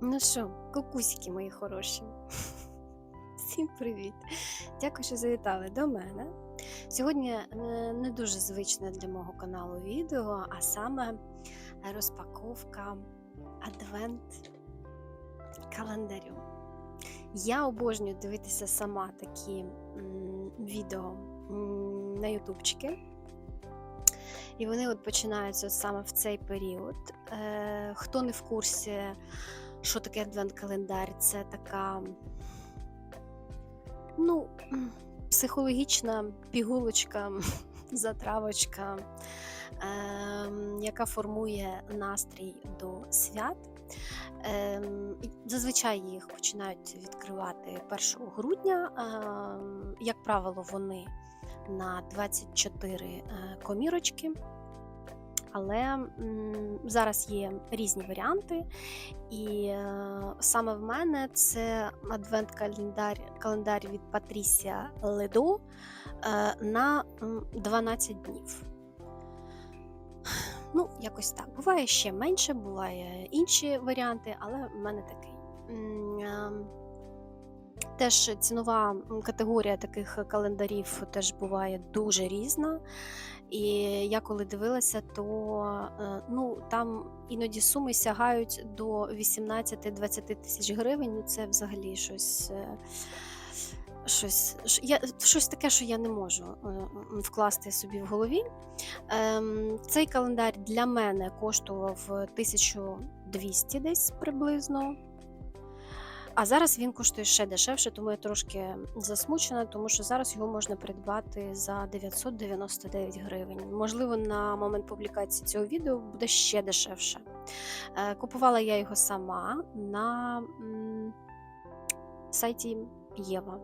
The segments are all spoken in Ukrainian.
Ну що, кукуськи мої хороші. Всім привіт! Дякую, що завітали до мене. Сьогодні е, не дуже звичне для мого каналу відео, а саме розпаковка адвент календарю. Я обожнюю дивитися сама такі відео на ютубчики. І вони от починаються саме в цей період. Е, хто не в курсі, що таке адвент-календар? Це така ну, психологічна пігулочка, затравочка, ем, яка формує настрій до свят. І Зазвичай їх починають відкривати 1 грудня. Ем, Як правило, вони на 24 е, комірочки. Але зараз є різні варіанти, і е, саме в мене це адвент-календар календар від Патрісія Ледо е, на 12 днів. Ну, якось так. Буває ще менше, буває інші варіанти, але в мене такий. Е, Теж цінова категорія таких календарів теж буває дуже різна. І я коли дивилася, то е, ну, там іноді суми сягають до 18-20 тисяч гривень. Ну, це взагалі щось. е, Щось, я, щось таке, що я не можу е, вкласти собі в голові. Ем, Цей календар для мене коштував 1200 десь приблизно. А зараз він коштує ще дешевше, тому я трошки засмучена, тому що зараз його можна придбати за 999 гривень. Можливо, на момент публікації цього відео буде ще дешевше. Е, Купувала я його сама на сайті Єва.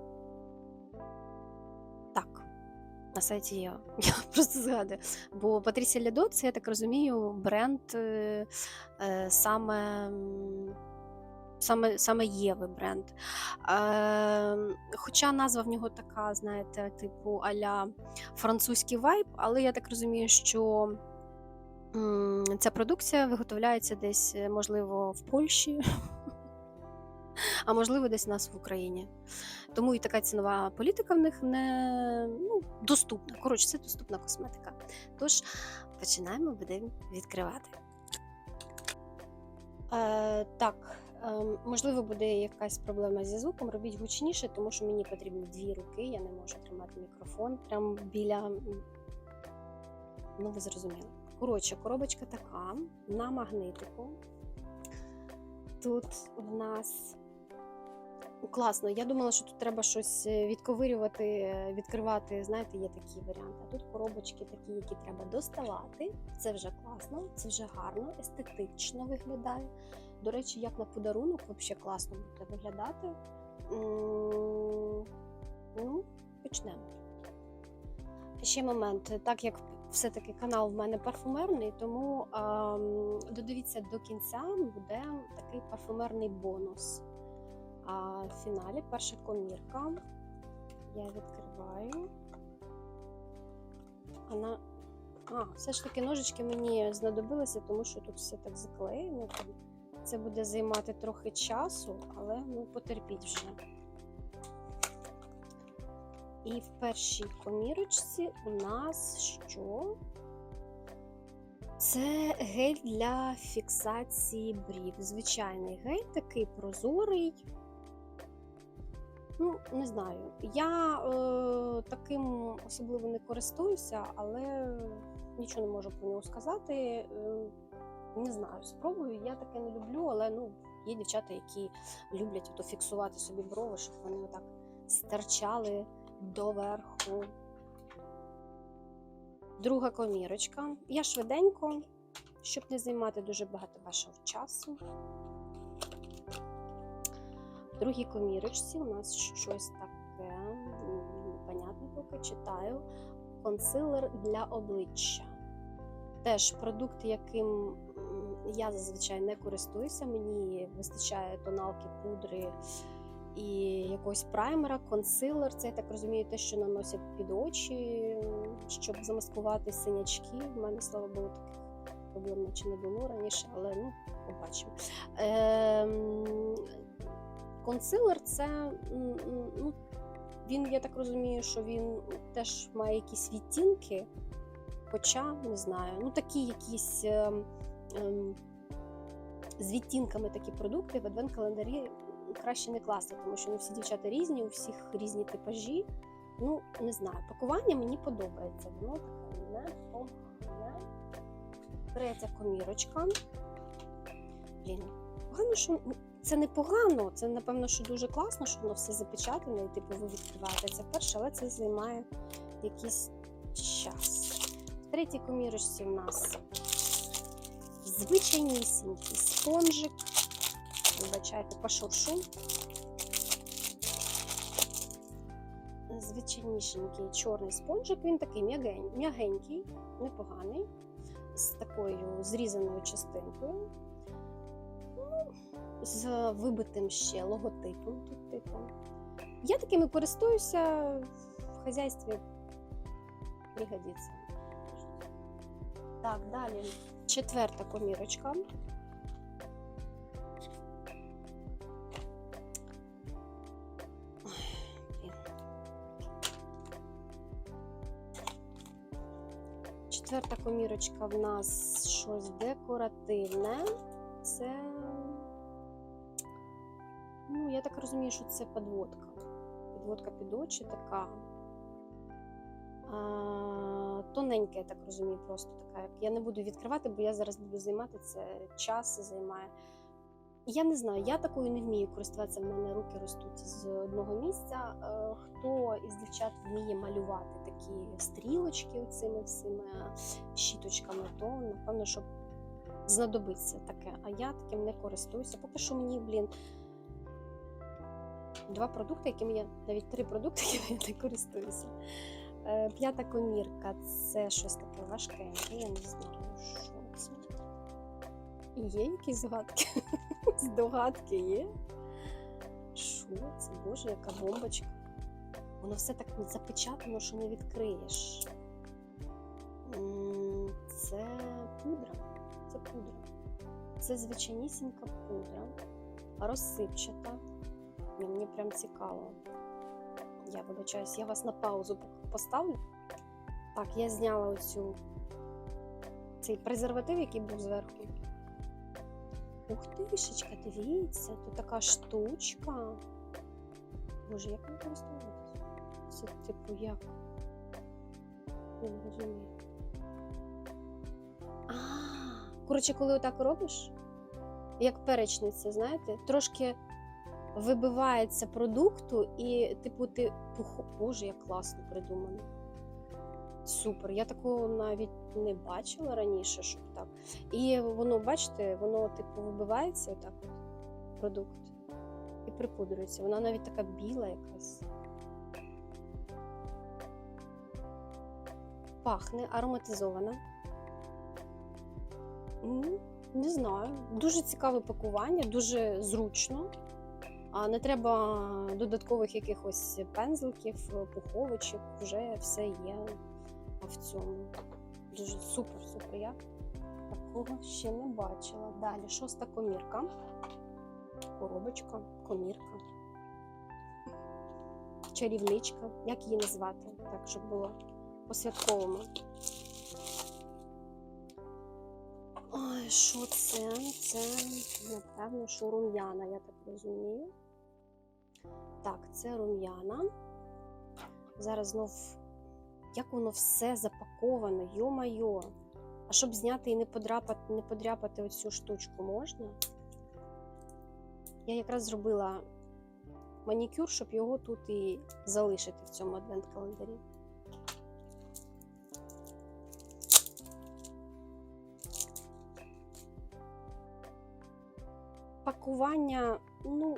Так, на сайті Єва. Я просто згадую. Бо Патрісія Лядо, це я так розумію, бренд е, е, саме. Саме, саме Єви бренд. Е, хоча назва в нього така, знаєте, типу аля французький вайб, але я так розумію, що ця продукція виготовляється десь, е, можливо, в Польщі, а можливо, десь у нас в Україні. Тому і така цінова політика в них не ну, доступна. Коротше, це доступна косметика. Тож починаємо, будемо відкривати. Е, так, можливо, буде якась проблема зі звуком. Робіть гучніше, тому що мені потрібні дві руки. Я не можу тримати мікрофон прямо біля. Ну, ви зрозуміли. Коротше, коробочка така на магнитику. Тут в нас класно. Я думала, що тут треба щось е, відковирювати, е, відкривати. Знаєте, є такі варіанти. А тут коробочки такі, які треба доставати. Це вже класно, це вже гарно, естетично виглядає. До речі, як на подарунок, взагалі класно буде виглядати. Ну, почнемо. Ще момент, так як все-таки канал в мене парфумерний, тому ем, додивіться до кінця буде такий парфумерний бонус. А в фіналі перша комірка. Я відкриваю. Вона. А, все ж таки ножички мені знадобилися, тому що тут все так заклеєно. Це буде займати трохи часу, але ну, потерпіть вже. І в першій комірочці у нас що? Це гель для фіксації брів. Звичайний гель, такий прозорий. Ну, не знаю. Я е, таким особливо не користуюся, але нічого не можу про нього сказати. Не знаю, спробую. Я таке не люблю, але ну, є дівчата, які люблять ото фіксувати собі брови, щоб вони отак стирчали доверху. Друга комірочка. Я швиденько, щоб не займати дуже багато вашого часу. В другій комірочці у нас щось таке, непонятне поки читаю. Консилер для обличчя. Теж продукт, яким я зазвичай не користуюся. Мені вистачає тоналки, пудри і якогось праймера, консилер. Це я так розумію, те, що наносять під очі, щоб замаскувати синячки. У мене, слава Богу, таких проблем наче не було раніше, але ну, побачимо. Ем, консилер це ну, він, я так розумію, що він теж має якісь відтінки, хоча не знаю, ну такі якісь ем, з відтінками такі продукти в адвент-календарі краще не класти, тому що ну, всі дівчата різні, у всіх різні типажі. Ну, не знаю, пакування мені подобається. Воно таке непогане. Третя комірочка. Блін, погано, що ну, це не погано, це напевно, що дуже класно, що воно все запечатане, і типу ви відкриваєте це перше, але це займає якийсь час. В третій комірочці в нас звичайнісінький спонжик. Вибачайте, пошуршу. Звичайнішенький чорний спонжик, він такий м'ягенький, непоганий, з такою зрізаною частинкою, ну, з вибитим ще логотипом тут типу. Я такими користуюся в хазяйстві пригодиться. Так, далі четверта комірочка. Четверта комірочка в нас щось декоративне. Це, ну, я так розумію, що це підводка. Підводка під очі така. А, тоненька, я так розумію, просто така. Я не буду відкривати, бо я зараз буду займати це час займає. Я не знаю, я такою не вмію користуватися. В мене руки ростуть з одного місця. Е, Хто із дівчат вміє малювати такі стрілочки цими всіми щіточками, то напевно, що знадобиться таке. А я таким не користуюся. Поки що мені, блін, два продукти, якими я навіть три продукти, якими я не користуюся. Е, П'ята комірка це щось таке важкеньке, я не знаю, що це. Є якісь згадки? Здогадки є? Що це? Боже, яка бомбочка. Воно все так запечатано, що не відкриєш. Це пудра. Це пудра. Це звичайнісінька пудра, розсипчата. Мені прям цікаво. Я вибачаюсь, я вас на паузу поставлю. Так, я зняла оцю цей презерватив, який був зверху. Ух ти, вішечка, дивіться, тут така штучка. Боже, як не користуватися? Це типу як? Не розумію. А, коротше, коли отак робиш, як перечниця, знаєте, трошки вибивається продукту, і, типу, ти Боже, як класно придумано. Супер. Я такого навіть не бачила раніше, щоб так. І воно, бачите, воно типу вибивається отак от продукт і припудрюється. Вона навіть така біла якась. Пахне ароматизована. Не знаю. Дуже цікаве пакування, дуже зручно. Не треба додаткових якихось пензликів, пуховичок, вже все є в цьому. Дуже супер, супер. Я такого ще не бачила. Далі шоста комірка. Коробочка, комірка. Чарівничка. Як її назвати? Так, щоб було по-святковому. Ой, що це? Це, напевно, що рум'яна, я так розумію. Так, це рум'яна. Зараз знов, як воно все запаковано, йо-майо. А щоб зняти і не подрапати, не подряпати оцю штучку можна? Я якраз зробила манікюр, щоб його тут і залишити в цьому адвент-календарі. Пакування, ну,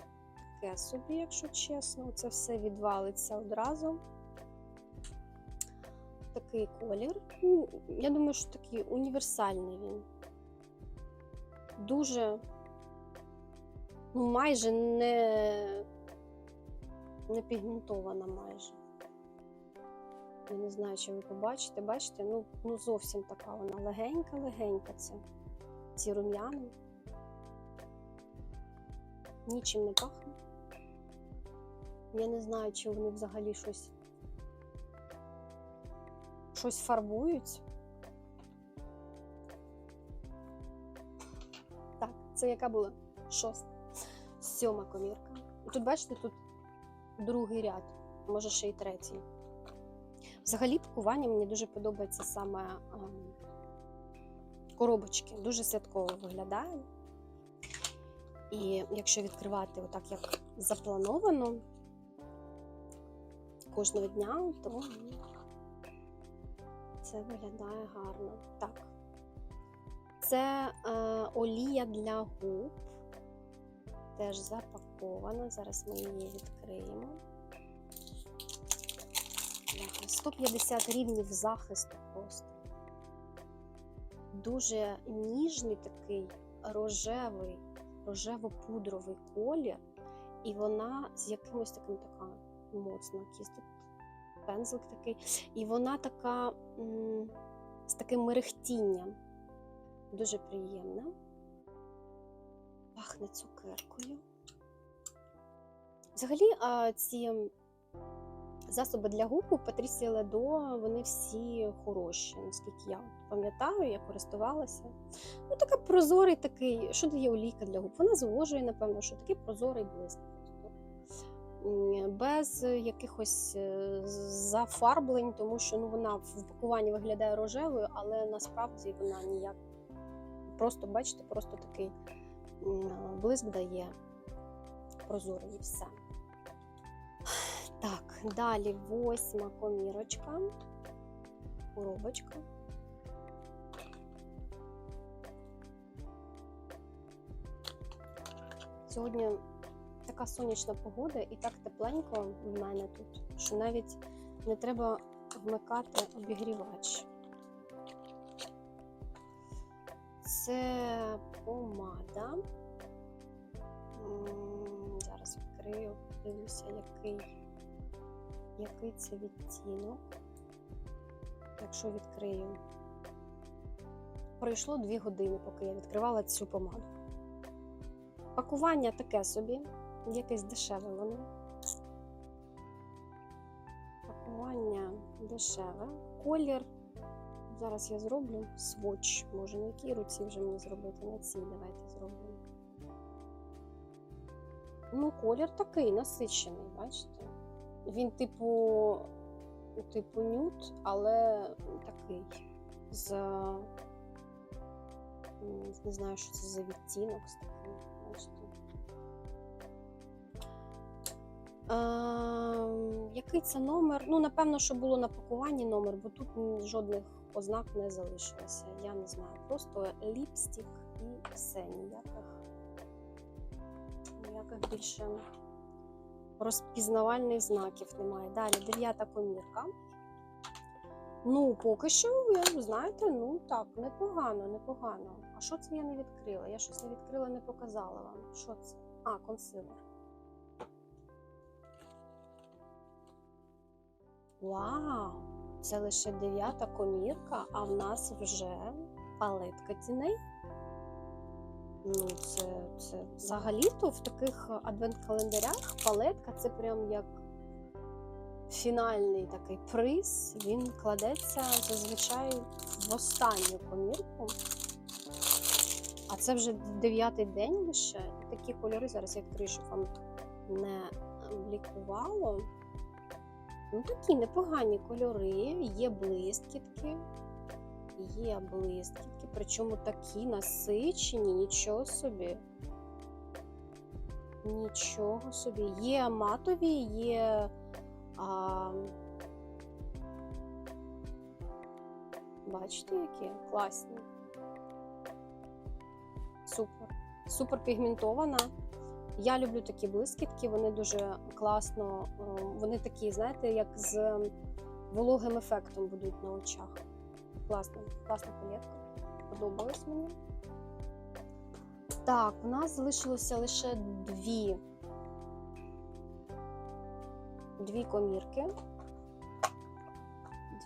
таке собі, якщо чесно, це все відвалиться одразу. Такий колір. Ну, я думаю, що такий універсальний він. Дуже, ну, майже не, не пігментована майже. Я не знаю, чи ви побачите. Бачите, ну, ну зовсім така вона легенька-легенька ця. Ці рум'яни. Нічим не пахне. Я не знаю, чи вони взагалі щось, щось фарбують. Так, це яка була? Шоста. Сьома комірка. Тут, бачите, тут другий ряд, може ще й третій. Взагалі, пакування мені дуже подобається саме ем, коробочки. Дуже святково виглядає. І якщо відкривати отак, як заплановано кожного дня, то це виглядає гарно. Так. Це е, олія для губ. Теж запакована. Зараз ми її відкриємо. 150 рівнів захисту просто. Дуже ніжний такий рожевий, рожево-пудровий колір, і вона з якимось таким така моцна кісток, пензлик такий. І вона така з таким мерехтінням. Дуже приємна. Пахне цукеркою. Взагалі, ці засоби для губ у Патрісії Ледо, вони всі хороші, наскільки я пам'ятаю, я користувалася. Ну, така прозорий такий, що дає олійка для губ? Вона зволожує, напевно, що такий прозорий блиск. Без якихось е, зафарблень, тому що ну, вона в пакуванні виглядає рожевою, але насправді вона ніяк. Просто, бачите, просто такий блиск дає прозорий і все. Так, далі восьма комірочка, коробочка. Сьогодні така сонячна погода і так тепленько в мене тут, що навіть не треба вмикати обігрівач. Це помада. Зараз відкрию, подивлюся, який, який це відтінок. Якщо відкрию. Пройшло дві години, поки я відкривала цю помаду. Пакування таке собі, якесь дешеве воно. Пакування дешеве. Колір. Зараз я зроблю сводч. Може, на якій руці вже мені зробити? На цій давайте зробимо. Ну, колір такий насичений, бачите? Він, типу, типу нюд, але такий. З не знаю, що це за відтінок з таким, який це номер? Ну, напевно, що було на пакуванні номер, бо тут жодних ознак не залишилося. Я не знаю. Просто ліпстик і все. Ніяких, ніяких більше розпізнавальних знаків немає. Далі дев'ята комірка. Ну, поки що, ви знаєте, ну так, непогано, непогано. А що це я не відкрила? Я щось не відкрила, не показала вам. Що це? А, консилер. Вау! Це лише дев'ята комірка, а в нас вже палетка тіней. Ну, це, це взагалі-то в таких адвент-календарях палетка це прям як фінальний такий приз. Він кладеться зазвичай в останню комірку. А це вже дев'ятий день лише. Такі кольори зараз я відкрию, щоб вам не блікувало. Ну, такі непогані кольори, є блискітки. Є блискітки, причому такі насичені, нічого собі. Нічого собі. Є матові, є. А... Бачите, які класні. Супер. Супер пігментована. Я люблю такі блискітки, вони дуже класно, вони такі, знаєте, як з вологим ефектом будуть на очах. Класна, класна палетка. Подобалось мені. Так, у нас залишилося лише дві. Дві комірки.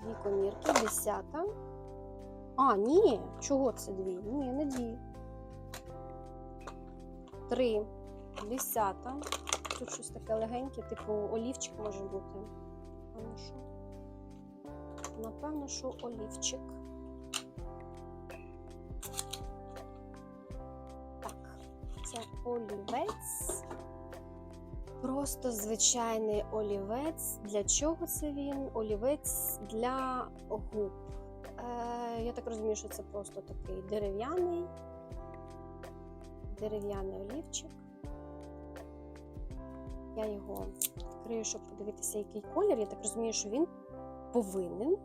Дві комірки, десята. А, ні, чого це дві? Ні, не дві. Три. Десята. тут щось таке легеньке, типу олівчик може бути. Напевно, що. Напевно, що олівчик. Так, це олівець. Просто звичайний олівець. Для чого це він? Олівець для губ. Е, я так розумію, що це просто такий дерев'яний, дерев'яний олівчик. Я його відкрию, щоб подивитися, який колір. Я так розумію, що він повинен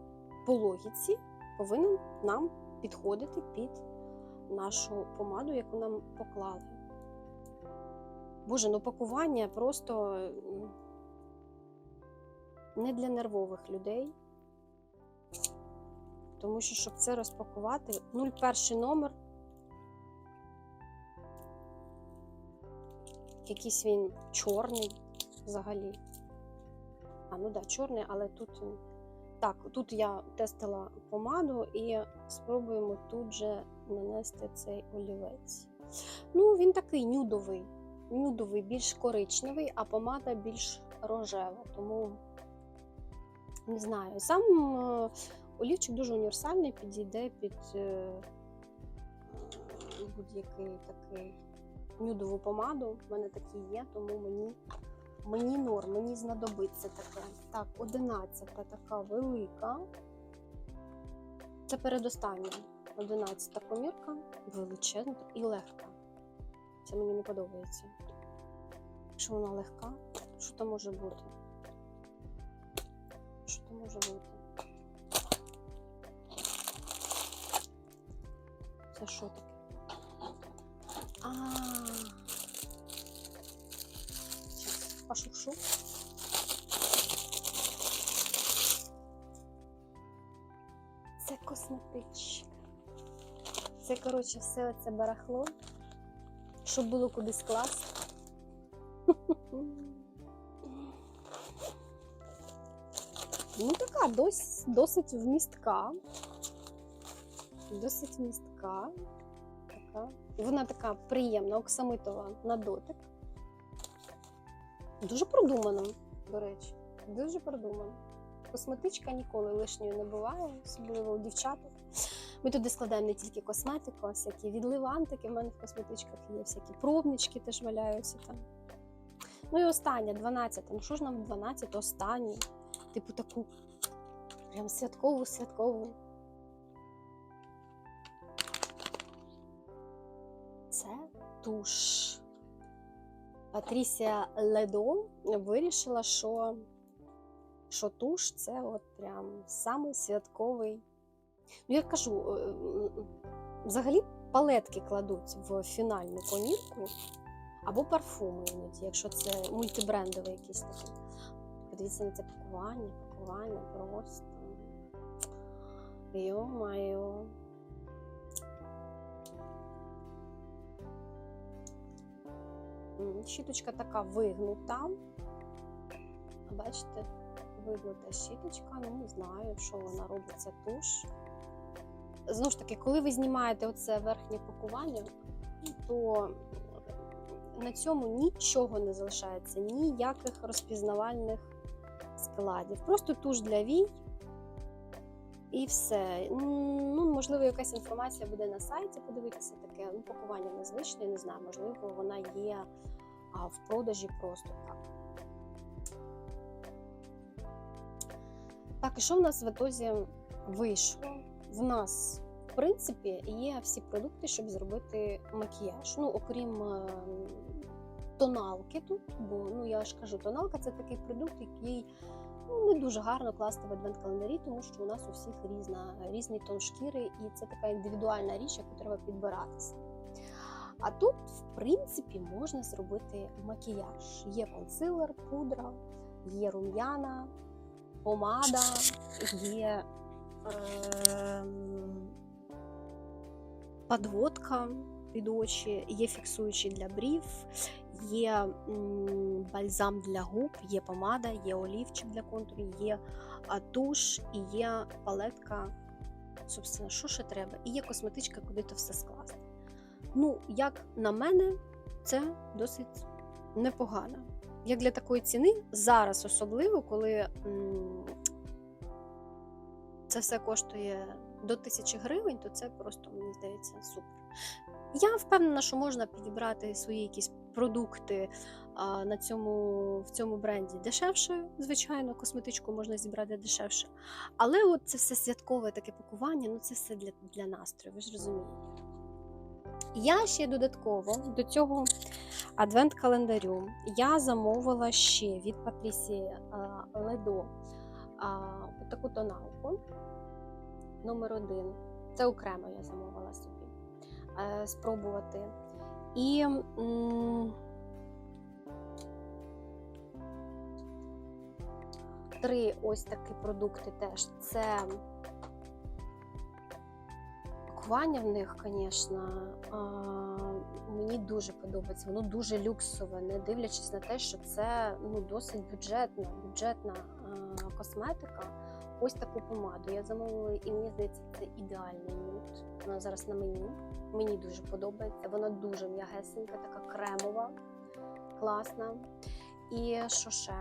по логіці повинен нам підходити під нашу помаду, яку нам поклали. Боже, ну пакування просто не для нервових людей. Тому що, щоб це розпакувати, 01 номер. Якийсь він чорний взагалі. А, ну да, чорний, але тут. Так, тут я тестила помаду і спробуємо тут же нанести цей олівець. Ну, він такий нюдовий. Нюдовий, більш коричневий, а помада більш рожева. Тому не знаю. Сам е, олівчик дуже універсальний, підійде під е, будь-який такий нюдову помаду. У мене такі є, тому мені, мені норм, мені знадобиться таке. Так, одинадцята така велика. Це передостання. Одинадцята комірка, величезна і легка. Це мені не подобається. Якщо вона легка, що то може бути? Що то може бути? Це що таке? А. Щас пошуршу. Це косметичка. Це, коротше, все це барахло, щоб було куди скласти. Ну, така дос, досить вмістка. Досить вмістка. Така. Вона така приємна, оксамитова на дотик. Дуже продумано, до речі. Дуже продумано. Косметичка ніколи лишньою не буває, особливо у дівчаток. Ми туди складаємо не тільки косметику, а всякі відливантики. В мене в косметичках є всякі пробнички теж валяються там. Ну і остання, 12. Ну що ж нам 12, останній. Типу таку прям святкову, Це туш. Патрісія Ледо вирішила, що, що туш це от прям самий святковий. Ну, я кажу, е, взагалі палетки кладуть в фінальну комірку або парфуми іноді, якщо це мультибрендовий якийсь такий. Подивіться на це пакування, пакування просто. Йо-майо. Щіточка така вигнута. Бачите, вигнута щіточка, ну не знаю, що вона робить, ця туш. Знову ж таки, коли ви знімаєте оце верхнє пакування, то на цьому нічого не залишається, ніяких розпізнавальних складів. Просто туш для вій і все. Ну, можливо, якась інформація буде на сайті, подивитися таке. Ну, пакування незвичне, не знаю, можливо, вона є а, в продажі просто так. Так, і що в нас в ітозі вийшло? В нас, в принципі, є всі продукти, щоб зробити макіяж. Ну, окрім е, тоналки тут, бо ну я ж кажу, тоналка це такий продукт, який ну, не дуже гарно класти в адвент-календарі, тому що у нас у всіх різна, різний тон шкіри, і це така індивідуальна річ, яку треба підбиратися. А тут, в принципі, можна зробити макіяж. Є консилер, пудра, є рум'яна, помада, є е, подводка під є фіксуючий для брів, є бальзам для губ, є помада, є олівчик для контуру, є туш і є палетка. Собственно, що ще треба? І є косметичка, куди то все скласти. Ну, як на мене, це досить непогано. як для такої ціни, зараз особливо, коли це все коштує до тисячі гривень, то це просто, мені здається, супер. Я впевнена, що можна підібрати свої якісь продукти а, на цьому, в цьому бренді дешевше, звичайно, косметичку можна зібрати дешевше. Але от це все святкове таке пакування, ну це все для, для настрою, ви ж розумієте. Я ще додатково до цього адвент-календарю я замовила ще від Патрісі Ледо таку тоналку номер один. Це окремо я замовила собі спробувати. І три ось такі продукти теж. Це пакування в них, звісно, мені дуже подобається. Воно дуже люксове, не дивлячись на те, що це ну, досить бюджетна, бюджетна косметика. Ось таку помаду я замовила, і мені здається, це ідеальний нюд. Вона зараз на мені. Мені дуже подобається. Вона дуже м'ягесенька, така кремова, класна. І що ще?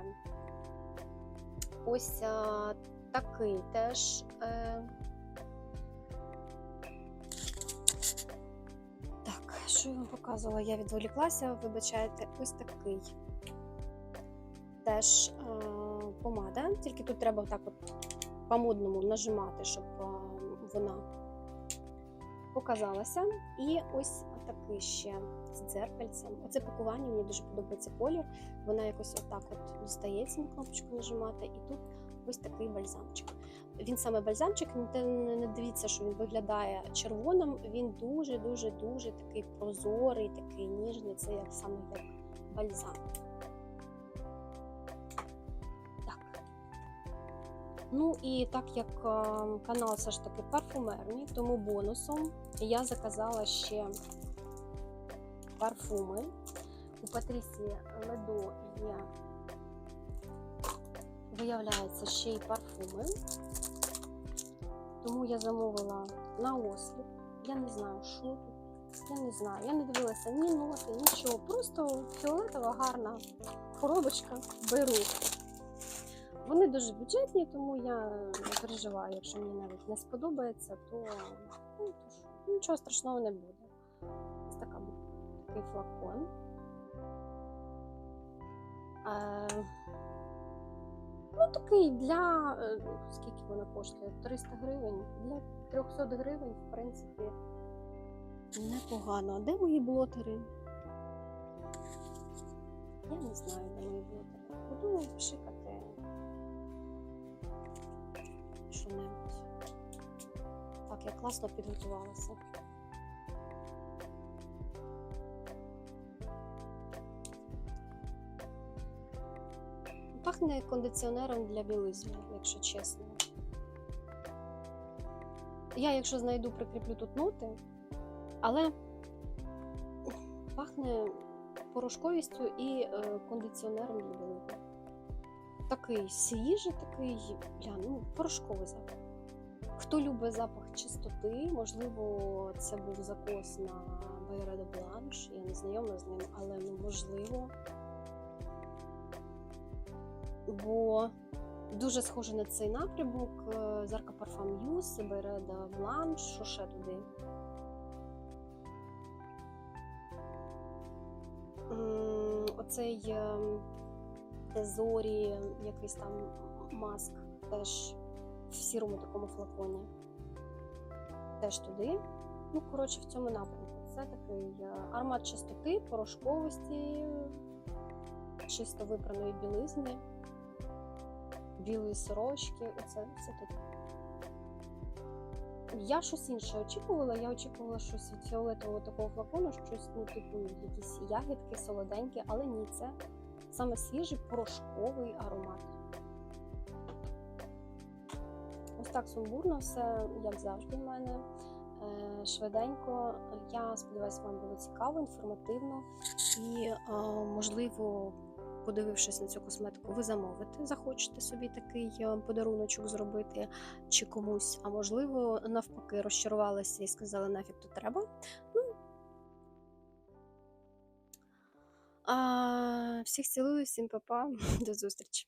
Ось а, такий теж. Е... Так, що я вам показувала? Я відволіклася, вибачайте, ось такий. Теж е... помада, тільки тут треба так от по-модному нажимати, щоб е, вона показалася. І ось такий ще з дзеркальцем. Оце пакування, мені дуже подобається колір. Вона якось отак от достається на кнопочку нажимати, і тут ось такий бальзамчик. Він саме бальзамчик, не, не дивіться, що він виглядає червоним. Він дуже-дуже дуже такий прозорий, такий ніжний. Це як саме як бальзам. Ну і так як канал все ж таки парфумерний, тому бонусом я заказала ще парфуми. У Патрісі Ледо є, виявляється, ще й парфуми. Тому я замовила на осліп. Я не знаю, що тут. Я не знаю. Я не дивилася ні ноти, нічого. Просто фіолетова гарна коробочка беру. Вони дуже бюджетні, тому я не переживаю, якщо мені навіть не сподобається, то ну, нічого страшного не буде. Ось така, такий флакон. Е, ну, такий для е, скільки вона коштує? 300 гривень. Для 300 гривень, в принципі, непогано. А де мої блотери? Я не знаю, де мої блотери. Буду пшикати. Що-небудь. Так, я класно підготувалася. Пахне кондиціонером для білизни, якщо чесно. Я, якщо знайду, прикріплю тут ноти, але пахне порошковістю і е, кондиціонером для білизни такий свіжий, такий бля, ну, порошковий запах. Хто любить запах чистоти, можливо, це був закос на Байре де Бланш, я не знайома з ним, але ну, можливо. Бо дуже схоже на цей напрямок Зарка Парфам Юс, Байре де Бланш, що ще туди. Оцей ем, зорі, якийсь там маск, теж в сірому такому флаконі. Теж туди. Ну, коротше, в цьому напрямку. Це такий е, аромат чистоти, порошковості, чисто випраної білизни, білої сорочки. Оце все тут. Я щось інше очікувала. Я очікувала щось від фіолетового такого флакону, щось, ну, типу, якісь ягідки, солоденькі, але ні, це саме свіжий порошковий аромат. Ось так сумбурно, все, як завжди, в мене. Е, швиденько. Я сподіваюся, вам було цікаво, інформативно і, е, можливо, подивившись на цю косметику, ви замовите, захочете собі такий е, подаруночок зробити чи комусь, а можливо, навпаки, розчарувалися і сказали, нафіг то треба. А, Всіх цілую, всім па-па, до зустрічі.